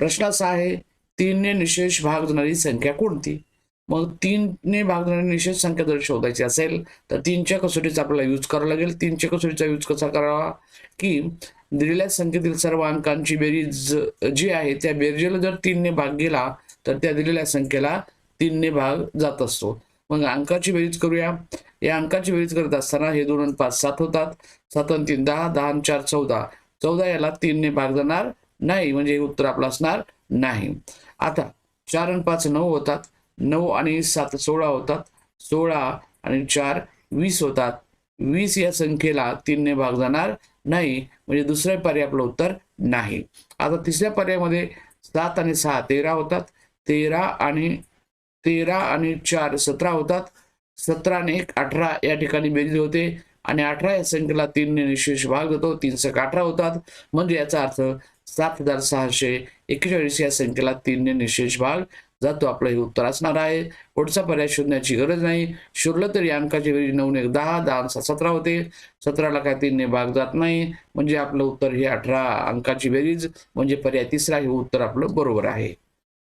प्रश्न असा आहे तीनने निशेष भाग देणारी संख्या कोणती? मग तीनने भाग देणारी निशेष संख्या जर शोधायची असेल तर तीनच्या कसोटीचा आपल्याला यूज करावा लागेल. तीनच्या कसोटीचा यूज कसा करावा? की दिलेल्या संख्येतील सर्व अंकांची बेरीज जी आहे त्या बेरजेला जर तीनने भाग गेला तर त्या दिलेल्या संख्येला तीनने भाग जात असतो. मग अंकाची बेरीज करूया. या अंकाची बेरीज करत असताना हे दोन पाच सात होतात. सात आणि तीन दहा दहा आणि चार चौदा. चौदा याला तीनने भाग जाणार नाही म्हणजे उत्तर आपलं असणार नाही. आता चार आणि पाच नऊ होतात. नऊ आणि सात सोळा होतात. सोळा आणि चार वीस होतात. वीस या संख्येला तीनने भाग जाणार नाही. म्हणजे दुसऱ्या पर्याय आपलं उत्तर नाही. आता तिसऱ्या पर्यायामध्ये सात आणि सहा तेरा होतात. तेरा आणि तेरा आणि चार सतरा होतात. सतरा आणि एक अठरा या ठिकाणी बेरीज होते. आणि अठरा या संख्येला तीनने निशेष भाग देतो तीन सक अठरा होतात. म्हणजे याचा अर्थ सात हजार सहाशे एक्केचाळीस या संख्येला तीनने निशेष भाग. जातो आपलं हे उत्तर असणार आहे. पुढचा पर्याय शोधण्याची गरज नाही. शोधलं तरी अंकाची वेळी नऊ एक दहा दहा सतरा होते. सतराला काय तीनने भाग जात नाही. म्हणजे आपलं उत्तर हे अठरा अंकाची बेरीज. म्हणजे पर्याय तिसरा हे उत्तर आपलं बरोबर आहे.